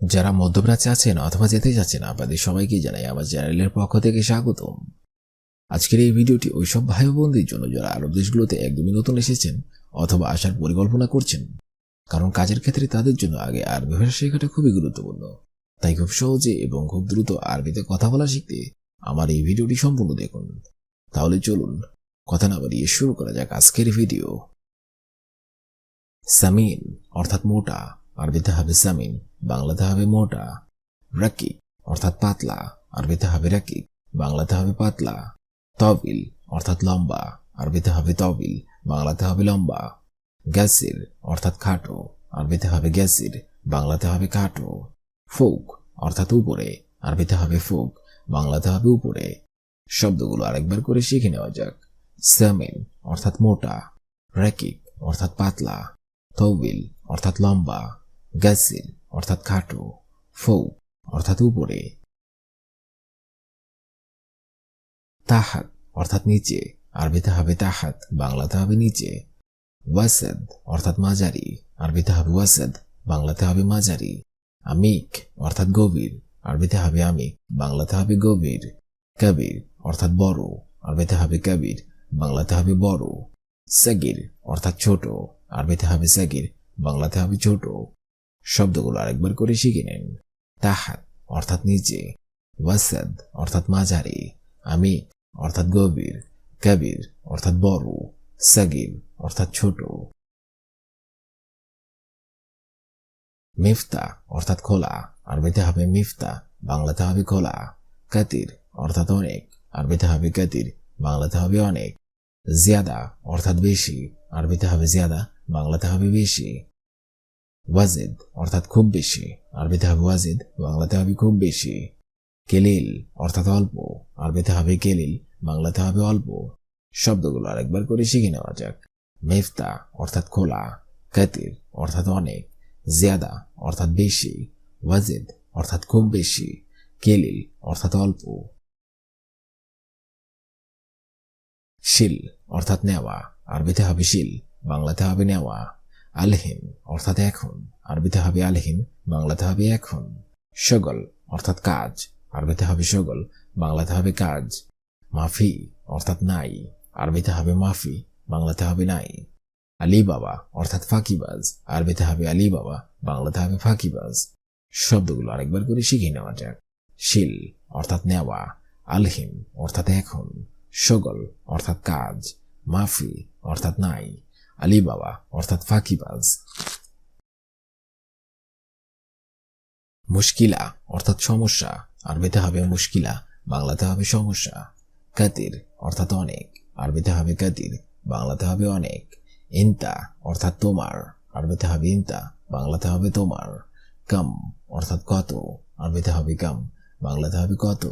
যারা মধ্যপ্রাচ্যে আছেন অথবা যেতে যাচ্ছেন, আপনাদের সবাইকে জানাই আমার চ্যানেলের পক্ষ থেকে স্বাগতম। আজকের এই ভিডিওটি ওইসব ভাই বোনদের জন্য যারা আরব দেশগুলোতে একদমই নতুন এসেছেন অথবা আসার পরিকল্পনা করছেন, কারণ কাজের ক্ষেত্রে তাদের জন্য আগে আরবি ভাষা শেখাটা খুবই গুরুত্বপূর্ণ। তাই খুব সহজে এবং খুব দ্রুত আরবিতে কথা বলা শিখতে আমার এই ভিডিওটি সম্পূর্ণ দেখুন। তাহলে চলুন, কথা না বাড়িয়ে শুরু করা যাক আজকের ভিডিও। সামিন, অর্থাৎ মোটা, আরবিতে হবে সামিন। বাংলাতে হবে মোটা রাকিক অর্থাৎ পাতলা, আরবিতে হবে রাকিক বাংলাতে হবে পাতলা, তবিল অর্থাৎ লম্বা, আরবিতে হবে তবিল, বাংলাতে হবে লম্বা, গ্যাসির অর্থাৎ খাটো, আরবিতে হবে গ্যাসির, বাংলাতে হবে খাটো, ফুক অর্থাৎ উপরে, আরবিতে হবে ফুক, বাংলাতে হবে উপরে। শব্দগুলো আরেকবার করে শিখে নেওয়া যাক। সামিন অর্থাৎ মোটা রেকিক অর্থাৎ পাতলা, তৌবিল অর্থাৎ লম্বা গ্যাসিল অর্থাৎ খাটো, ফৌ, অর্থাৎ উপরে। তাহাত, অর্থাৎ নিচে। আরবিতে হবে তাহাত, বাংলাতে হবে নিচে। ওয়াসাদ, অর্থাৎ মাঝারি। আরবিতে হবে ওয়াসাদ, বাংলাতে হবে মাঝারি। আমিক, অর্থাৎ গভীর। আরবিতে হবে আমিক, বাংলাতে হবে গভীর। কবির, অর্থাৎ বড়। আরবিতে হবে কবির, বাংলাতে হবে বড়। সাগির, অর্থাৎ ছোট। আরবিতে হবে সাগির, বাংলাতে হবে ছোট। শব্দগুলো আরেকবার করে শিখে নেন। তাহাত অর্থাৎ নিচে। ওয়াসাদ, অর্থাৎ মাঝারি। আমি অর্থাৎ গভীর। কবির, অর্থাৎ বড়। সাগির, অর্থাৎ ছোট। মিফতা, অর্থাৎ খোলা। আরবিতে হবে মিফতা, বাংলাতে হবে খোলা। কাতির, অর্থাৎ অনেক। আরবিতে হবে কাতির, বাংলাতে হবে অনেক। জিয়াদা, অর্থাৎ বেশি। আরবিতে হবে জিয়াদা, বাংলাতে হবে বেশি। ওয়াজিদ, অর্থাৎ খুব বেশি। আরবিতে হবে ওয়াজিদ, বাংলাতে হবে খুব বেশি। কেলিল, অর্থাৎ অল্প। আরবিতে হবে কেলিল, বাংলাতে হবে অল্প। শব্দগুলো আরেকবার করে শিখে নেওয়া যাক। মেফতা, অর্থাৎ খোলা। কাতির, অর্থাৎ অনেক। জিয়াদা, অর্থাৎ বেশি। ওয়াজিদ, অর্থাৎ খুব বেশি। কেলিল, অর্থাৎ অল্প। শিল, অর্থাৎ নেওয়া। আরবিতে হবে শিল, বাংলাতে হবে নেওয়া। আলহিন অর্থাৎ এখন। আরবিতে হবে আলহিন বাংলাতে হবে এখন। সগল, অর্থাৎ কাজ। আরবিতে হবে সগল, বাংলাতে হবে কাজ। মাফি, অর্থাৎ নাই। আরবিতে হবে মাফি, বাংলাতে হবে নাই। আলী বাবা অর্থাৎ ফাঁকিবাজ। আরবিতে হবে আলী বাবা বাংলাতে হবে ফাঁকিবাজ। শব্দগুলো আরেকবার করে শিখে নেওয়া যাক। শিল, অর্থাৎ নেওয়া। আলহিন অর্থাৎ এখন। সগল, অর্থাৎ কাজ। মাফি, অর্থাৎ নাই। আলী বাবা অর্থাৎ ফাঁকিবাজ মুশকিলা, অর্থাৎ সমস্যা। আরবিতে হবে মুশকিলা, বাংলাতে হবে সমস্যা। কাতির, অর্থাৎ অনেক। আরবিতে হবে কাতির, বাংলাতে হবে অনেক। ইন্তা, অর্থাৎ তোমার। আরবিতে হবে ইন্তা, বাংলাতে হবে তোমার। কাম, অর্থাৎ কত। আরবিতে হবে কাম, বাংলাতে হবে কত।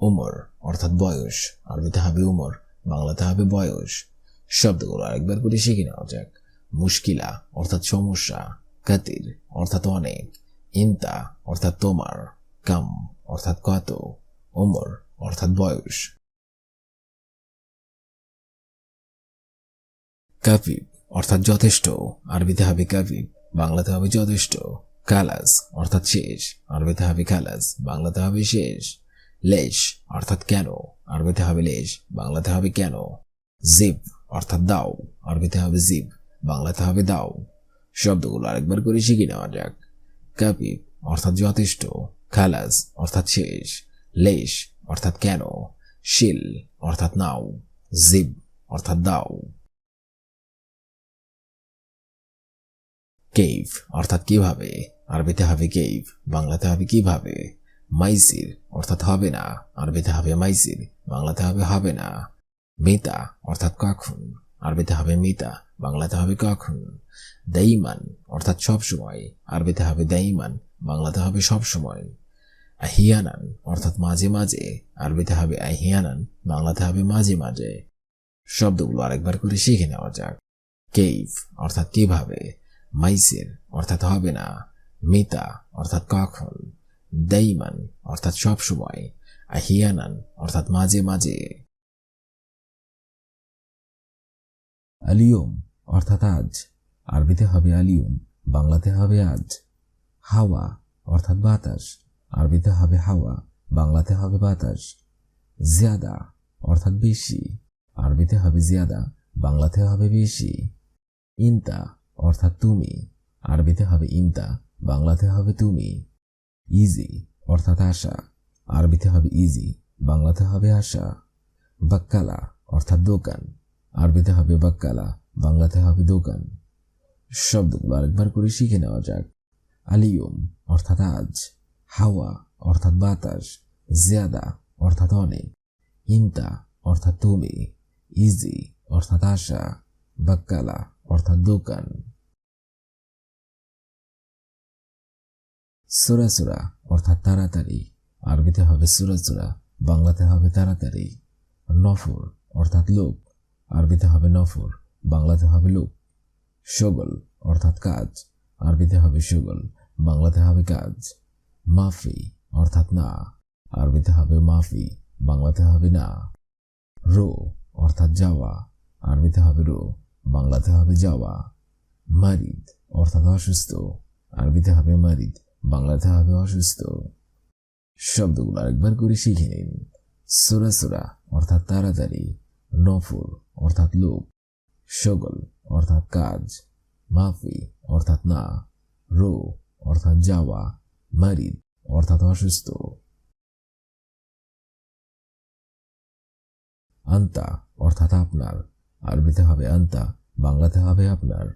উমর, অর্থাৎ বয়স। আরবিতে হবে উমর, বাংলাতে হবে বয়স। শব্দগুলো আরেকবার করে শিখে নেওয়া যাক। মুশকিলা অর্থাৎ সমস্যা কাতির অর্থাৎ অনেক, ইন্তা অর্থাৎ তোমার, কাম অর্থাৎ কত উমর অর্থাৎ বয়স। কাফিব অর্থাৎ যথেষ্ট, আরবিতে হবে কাফিব, বাংলাতে হবে যথেষ্ট। কালাস অর্থাৎ শেষ, আরবিতে হবে কালাস, বাংলাতে হবে শেষ। লেশ অর্থাৎ কেন, আরবিতে হবে লেশ, বাংলাতে হবে কেন। জিপ অর্থাৎ দাও। আরবিতে হবে জিপ বাংলাতে হবে দাও। শব্দগুলো আরেকবার করে শিখে নেওয়া যাক। কাপিব অর্থাৎ যথেষ্ট। খালাস, অর্থাৎ শেষ। লেশ, অর্থাৎ কেন? শিল, অর্থাৎ নাও। জিব, অর্থাৎ দাও। কেভ অর্থাৎ কীভাবে? আরবিতে হবে কেভ বাংলাতে হবে কীভাবে? মাইসির, অর্থাৎ হবে না। আরবিতে হবে মাইসির, বাংলাতে হবে হবে না। মিতা, অর্থাৎ কখন? আরবিতে হবে মিতা, বাংলাতে হবে কখন? দাইমান, অর্থাৎ সব সময়। আরবিতে হবে দাইমান, বাংলাতে হবে সব সময়। আহিয়ানান, অর্থাৎ মাঝে মাঝে। আরবিতে হবে আহিয়ানান, বাংলাতে হবে মাঝে মাঝে। শব্দগুলো আরেকবার করে শিখে নেওয়া যাক। কেইভ অর্থাৎ কীভাবে? মাইসির, অর্থাৎ হবে না। মিতা, অর্থাৎ কখন? দাইমান, অর্থাৎ সব সময়। আহিয়ানান, অর্থাৎ মাঝে মাঝে। আলিয়ম, অর্থাৎ আজ। আরবিতে হবে আলিয়ম, বাংলাতে হবে আজ। হাওয়া, অর্থাৎ বাতাস। আরবিতে হবে হাওয়া, বাংলাতে হবে বাতাস। জিয়াদা, অর্থাৎ বেশি। আরবিতে হবে জিয়াদা, বাংলাতে হবে বেশি। ইনতা, অর্থাৎ তুমি। আরবিতে হবে ইনতা, বাংলাতে হবে তুমি। ইজি, অর্থাৎ আশা। আরবিতে হবে ইজি, বাংলাতে হবে আশা। বাক্কালা, অর্থাৎ দোকান। আরবিতে হবে বাক্কালা, বাংলাতে হবে দোকান। শব্দগুলো আরেকবার করে শিখে নেওয়া যাক। আলিয়ম অর্থাৎ আজ, হাওয়া অর্থাৎ বাতাস, জিয়াদা অর্থাৎ অনেক ইন্তা অর্থাৎ তুমি, ইজি অর্থাৎ আশা, বাক্কালা অর্থাৎ দোকান। সুরাসুরা অর্থাৎ তাড়াতাড়ি, আরবিতে হবে সুরাসুরা বাংলাতে হবে তাড়াতাড়ি। নফর অর্থাৎ লোক আরবিতে হবে নফর, বাংলাতে হবে লোক শগল অর্থাৎ কাজ। আরবিতে হবে শগল বাংলাতে হবে কাজ। মাফি, অর্থাৎ না। আরবিতে হবে মাফি, বাংলাতে হবে না। রো, অর্থাৎ যাওয়া। আরবিতে হবে রো, বাংলাতে হবে যাওয়া। মারিদ, অর্থাৎ অসুস্থ। আরবিতে হবে মারিদ, বাংলাতে হবে অসুস্থ। শব্দগুলো আরেকবার করে শিখে নিন। সোরা সোরা, অর্থাৎ তাড়াতাড়ি। নফর অর্থাৎ লোক শগল অর্থাৎ কাজ, মাফি অর্থাৎ না, রো অর্থাৎ যাওয়া, মারিদ অর্থাৎ অসুস্থ। আন্তা অর্থাৎ আপনার, আরবিতে হবে আন্তা, বাংলাতে হবে আপনার।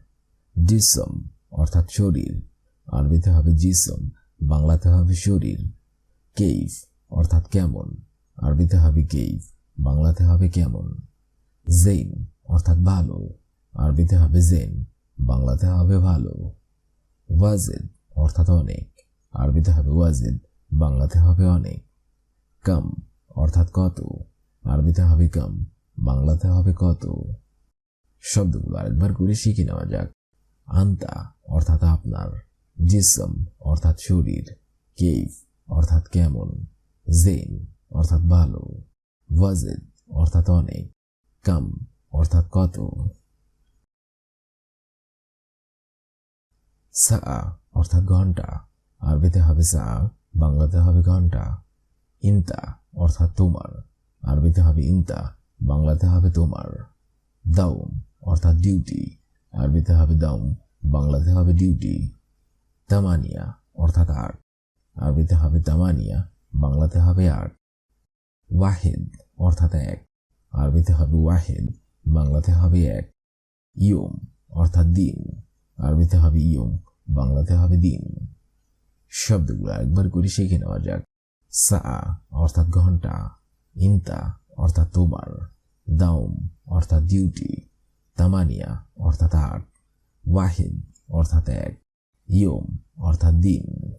জিসম অর্থাৎ শরীর, আরবিতে হবে জিসম, বাংলাতে হবে শরীর। কেইফ অর্থাৎ কেমন, আরবিতে হবে কেইফ, বাংলাতে হবে কেমন। জেইন অর্থাৎ ভালো। আরবিতে হবে জেন বাংলাতে হবে ভালো। ওয়াজেদ অর্থাৎ অনেক। আরবিতে হবে ওয়াজেদ বাংলাতে হবে অনেক। কাম অর্থাৎ কত। আরবিতে হবে কাম বাংলাতে হবে কত। শব্দগুলো আরেকবার করে শিখে নেওয়া যাক। আন্তা, অর্থাৎ আপনার। জিসম অর্থাৎ শরীর। কেইফ অর্থাৎ কেমন। জেন অর্থাৎ ভালো। ওয়াজেদ অর্থাৎ অনেক। কাম, অর্থাৎ কত? সা, অর্থাৎ ঘণ্টা। আরবিতে হবে সা, বাংলাতে হবে ঘণ্টা। ইনতা, অর্থাৎ তোমার। আরবিতে হবে ইনতা, বাংলাতে হবে তোমার। দাউম, অর্থাৎ ডিউটি আরবিতে হবে দাউম, বাংলাতে হবে ডিউটি তামানিয়া, অর্থাৎ আট আরবিতে হবে তামানিয়া, বাংলাতে হবে আট ওয়াহেদ, অর্থাৎ এক। আরবিতে হবে ওয়াহেদ, বাংলাতে হবে এক। ইয়ম, অর্থাৎ দিন। আরবিতে হবে ইয়ম, বাংলাতে হবে দিন। শব্দগুলো একবার করে শিখে নেওয়া যাক। সা, অর্থাৎ ঘণ্টা। ইনতা, অর্থাৎ তোমার। দাউম, অর্থাৎ ডিউটি তামানিয়া, অর্থাৎ আট। ওয়াহিদ, অর্থাৎ এক। ইয়ম, অর্থাৎ দিন।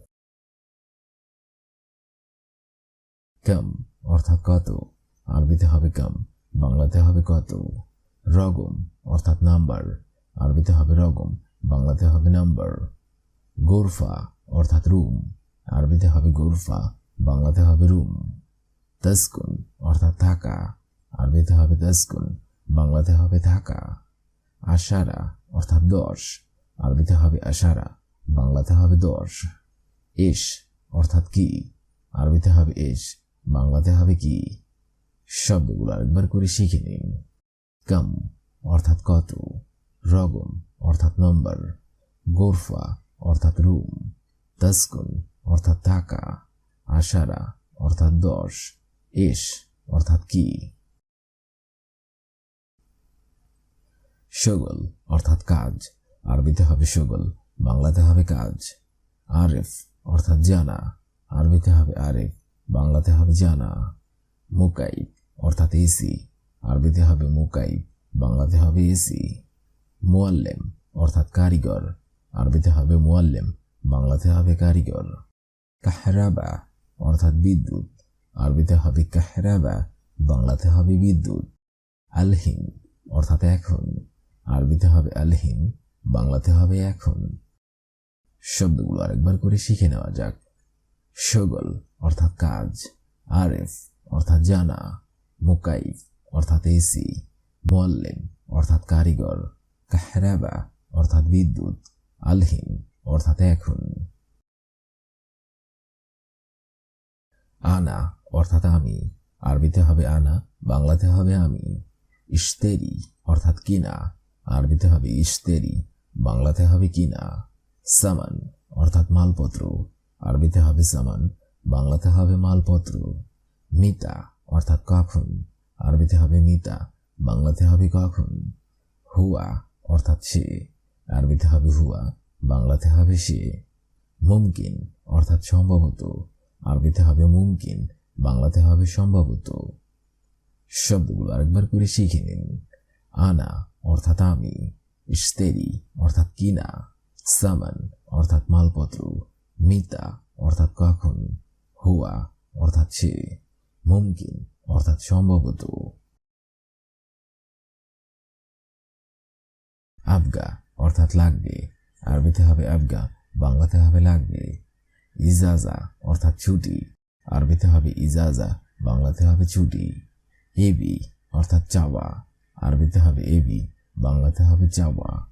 কাম, অর্থাৎ কত। আরবিতে হবে কাম। বাংলাতে হবে কত? রগম, অর্থাৎ নাম্বার। আরবিতে হবে রগম, বাংলাতে হবে নাম্বার। গোরফা, অর্থাৎ রুম। আরবিতে হবে গোরফা, বাংলাতে হবে রুম। তস্কুন, অর্থাৎ থাকা। আরবিতে হবে তস্কুন, বাংলাতে হবে থাকা। আশারা, অর্থাৎ দশ। আরবিতে হবে আশারা, বাংলাতে হবে দশ। এস অর্থাৎ কি? আরবিতে হবে এস বাংলাতে হবে কি? শব্দগুলো আরেকবার করে শিখে নিন। কাম অর্থাৎ কত? রগম, অর্থাৎ নম্বর। গোরফা, অর্থাৎ রুম। তস্কুন, অর্থাৎ থাকা আশারা, অর্থাৎ দশ। এস, অর্থাৎ কি? শগল অর্থাৎ কাজ। আরবিতে হবে শগল বাংলাতে হবে কাজ। আরেফ, অর্থাৎ জানা। আরবিতে হবে আরেফ, বাংলাতে হবে জানা। মুকাইব অর্থাৎ এসি আরবিতে হবে মুকাইব, বাংলাতে হবে এসি মোয়াল্লেম, অর্থাৎ কারিগর, আরবিতে হবে মোয়াল্লেম, বাংলাতে হবে কারিগর। কাহরাবা, অর্থাৎ বিদ্যুৎ, আরবিতে হবে কাহরাবা, বাংলাতে হবে বিদ্যুৎ। আলহিন অর্থাৎ এখন, আরবিতে হবে আলহিন বাংলাতে হবে এখন। শব্দগুলো আরেকবার করে শিখে নেওয়া যাক। শগল অর্থাৎ কাজ। আরেফ অর্থাৎ জানা। মুকাইফ অর্থাৎ এসি, মোয়াল্লেম, অর্থাৎ কারিগর, কাহরাবা, অর্থাৎ বিদ্যুৎ আলহিন অর্থাৎ এখন। আনা, অর্থাৎ আমি, আরবিতে হবে আনা, বাংলাতে হবে আমি। ইস্তেরি অর্থাৎ কিনা, আরবিতে হবে ইস্তেরি বাংলাতে হবে কিনা। সামান, অর্থাৎ মালপত্র, আরবিতে হবে সামান, বাংলাতে হবে মালপত্র। মিতা অর্থাৎ কখন? আরবিতে হবে মিতা, বাংলাতে হবে কখন? হুয়া, অর্থাৎ সে। আরবিতে হবে হুয়া, বাংলাতে হবে সে। মুমকিন, অর্থাৎ সম্ভবত। আরবিতে হবে মুমকিন, বাংলাতে হবে সম্ভবত। শব্দগুলো আরেকবার করে শিখে নিন। আনা, অর্থাৎ আমি। ইস্তেরি অর্থাৎ কিনা। সামান, অর্থাৎ মালপত্র। মিতা, অর্থাৎ কখন? হুয়া, অর্থাৎ সে। মুমকিন অর্থাৎ সম্ভবত আবগা অর্থাৎ লাগবে। আরবিতে হবে আবগা বাংলাতে হবে লাগবে। ইজাজা, অর্থাৎ ছুটি। আরবিতে হবে ইজাজা, বাংলাতে হবে ছুটি। এবি, অর্থাৎ চাওয়া। আরবিতে হবে এবি, বাংলাতে হবে চাওয়া।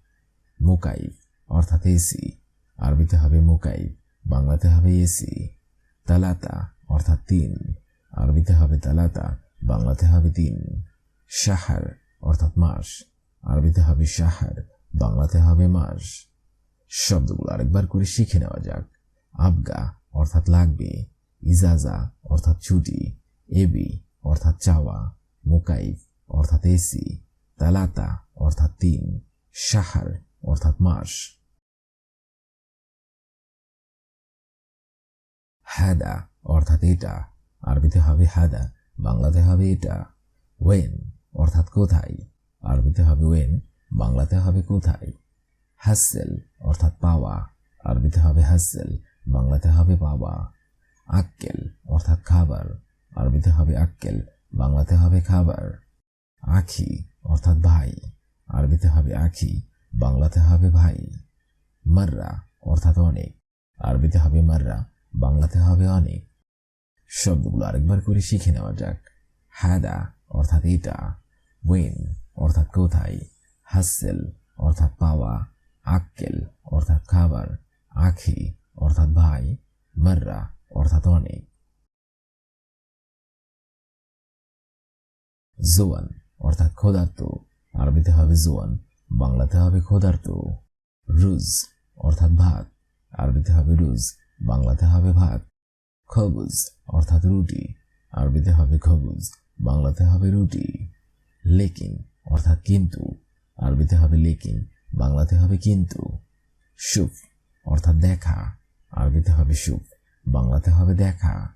মোকাইফ অর্থাৎ এসি। আরবিতে হবে মোকাইফ বাংলাতে হবে এসি। তালাতা, অর্থাৎ তিন। আরবিতে হবে তালাতা, বাংলাতে হবে তিন। সাহার অর্থাৎ মাস। আরবিতে হবে সাহার বাংলাতে হবে মাস। শব্দগুলো আরেকবার করে শিখে নেওয়া যাক। আবগা, অর্থাৎ লাগবে। ইজাজা, অর্থাৎ ছুটি। এবি, অর্থাৎ চাওয়া। মুকাইফ, অর্থাৎ এসি। তালাতা, অর্থাৎ তিন। সাহার অর্থাৎ মাস। হাদা, অর্থাৎ এটা। আরবিতে হবে হাদা, বাংলাতে হবে এটা। ওয়েন অর্থাৎ কোথায়। আরবিতে হবে ওয়েন বাংলাতে হবে কোথায়। হাসেল অর্থাৎ পাওয়া। আরবিতে হবে হাসেল বাংলাতে হবে পাওয়া। আক্কেল, অর্থাৎ খাবার। আরবিতে হবে আক্কেল, বাংলাতে হবে খাবার। আখি, অর্থাৎ ভাই। আরবিতে হবে আখি, বাংলাতে হবে ভাই। মাররা, অর্থাৎ অনেক। আরবিতে হবে মাররা, বাংলাতে হবে অনেক। শব্দগুলো আরেকবার করে শিখে নেওয়া যাক। হাদা অর্থাৎ এটা, ওয়েন অর্থাৎ কোথায়, হাসেল অর্থাৎ পাওয়া, আক্কেল অর্থাৎ খাবার, আখি অর্থাৎ ভাই, মাররা অর্থাৎ অনেক। জোয়ান অর্থাৎ ক্ষুধার্ত, আরবিতে হবে জোয়ান, বাংলাতে হবে ক্ষুধার্ত। রুজ অর্থাৎ ভাত, আরবিতে হবে রুজ, বাংলাতে হবে ভাত। খবুজ অর্থাৎ রুটি। আরবিতে হবে খবুজ, বাংলাতে হবে রুটি। লেকিন, অর্থাৎ কিন্তু। আরবিতে হবে লেকিন, বাংলাতে হবে কিন্তু। সুফ, অর্থাৎ দেখা। আরবিতে হবে সুফ, বাংলাতে হবে দেখা।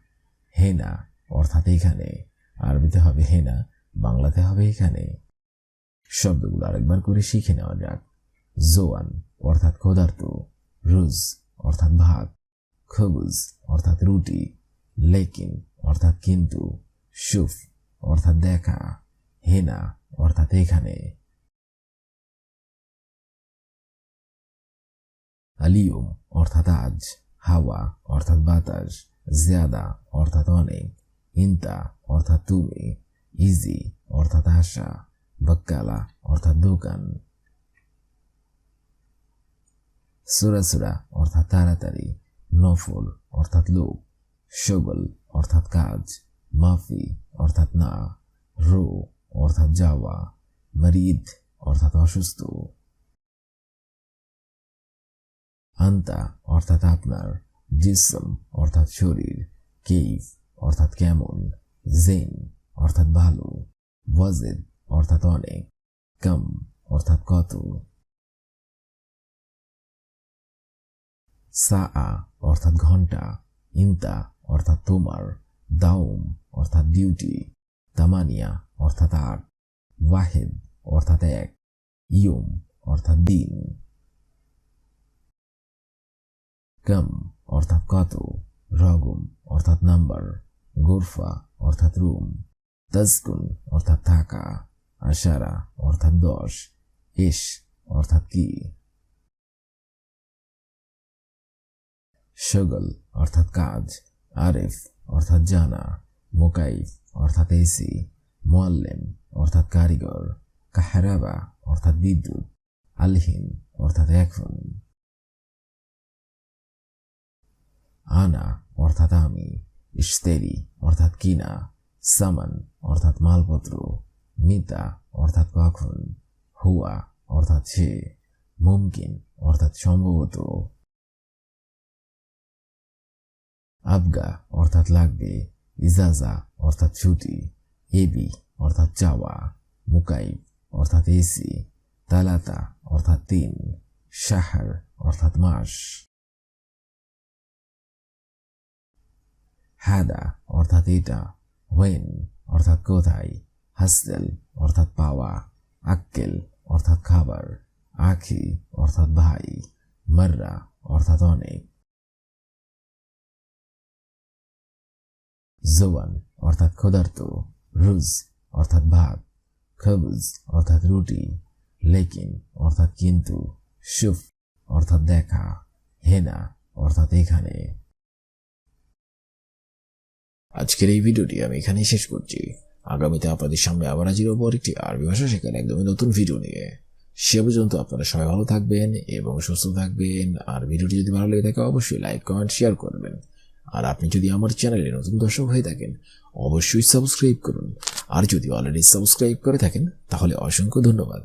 হেনা, অর্থাৎ এখানে। আরবিতে হবে হেনা, বাংলাতে হবে এখানে। শব্দগুলো আরেকবার করে শিখে নেওয়া যাক। জোয়ান, অর্থাৎ ক্ষুধার্ত। রুজ, অর্থাৎ ভাত। খবুজ, অর্থাৎ রুটি। লেকিন, অর্থাৎ কিন্তু সুফ, অর্থাৎ দেখা, হেনা, অর্থাৎ এখানে। আলিয়ম, অর্থাৎ আজ। হাওয়া, অর্থাৎ বাতাস। জিয়াদা, অর্থাৎ অনেক। ইন্তা, অর্থাৎ তুমি। ইজি, অর্থাৎ আশা। বক্কালা, অর্থাৎ দোকান। সুরাসুরা অর্থাৎ তাড়াতাড়ি। নফল, অর্থাৎ লোক শগল অর্থাৎ কাজ, মাফি, অর্থাৎ না, রো, অর্থাৎ যাওয়া, মরিদ, অর্থাৎ অসুস্থ। আন্তা, অর্থাৎ আপনার, জিসম, অর্থাৎ শরীর, কেইফ, অর্থাৎ কেমন, জেন, অর্থাৎ ভালো, ওয়াজেদ, অর্থাৎ অনেক, কম, অর্থাৎ কত। সা অর্থাৎ ঘণ্টা, ইন্তা অর্থাৎ তোমার দাউম অর্থাৎ ডিউটি তামানিয়া অর্থাৎ আট, ওয়াহেদ অর্থাৎ এক, ইয়ম অর্থাৎ দিন, কম অর্থাৎ কত, রগম অর্থাৎ নাম্বার, গোরফা অর্থাৎ রুম, তজকুন অর্থাৎ থাকা, আশারা অর্থাৎ দশ ইস অর্থাৎ কি শগল অর্থাৎ কাজ আরেফ অর্থাৎ জানা, মোকাইফ, অর্থাৎ এসি, মোয়াল্লেম, অর্থাৎ কারিগর, কাহারাবা, অর্থাৎ বিদ্যুৎ, আলহিন, অর্থাৎ এখন। আনা, অর্থাৎ আমি ইস্তেরি অর্থাৎ কিনা, সামান, অর্থাৎ মালপত্র, মিতা, অর্থাৎ কখন, হুয়া, অর্থাৎ সে, মুমকিন, অর্থাৎ সম্ভবত আবগা অর্থাৎ লাগবে, ইজাজা অর্থাৎ ছুটি এবি অর্থাৎ চাওয়া, মুকাইব অর্থাৎ এসি, তালাতা অর্থাৎ তিন শাহার অর্থাৎ মাস। হাদা অর্থাৎ এটা ওয়েন অর্থাৎ কোথায়, হাসদেল অর্থাৎ পাওয়া, আক্কেল অর্থাৎ খাবার, আখি অর্থাৎ ভাই, মাররা অর্থাৎ অনেক। জোয়ান, অর্থাৎ ক্ষুধার্ত, রুজ, অর্থাৎ ভাত খবুজ অর্থাৎ রুটি, লেকিন, অর্থাৎ কিন্তু সুফ, অর্থাৎ দেখা, হেনা, অর্থাৎ এখানে। আজকের এই ভিডিওটি আমি এখানেই শেষ করছি। আগামীতে আপনাদের সামনে আবার হাজির হব একটি আরবি ভাষা শেখার একদমই নতুন ভিডিও নিয়ে। সে পর্যন্ত আপনারা সবাই ভালো থাকবেন এবং সুস্থ থাকবেন। আর ভিডিওটি যদি ভালো লেগে থাকে, অবশ্যই লাইক কমেন্ট শেয়ার করবেন। আর আপনি যদি আমার চ্যানেলে নতুন দর্শক হয়ে থাকেন, অবশ্যই সাবস্ক্রাইব করুন। আর যদি অলরেডি সাবস্ক্রাইব করে থাকেন, তাহলে অসংখ্য ধন্যবাদ।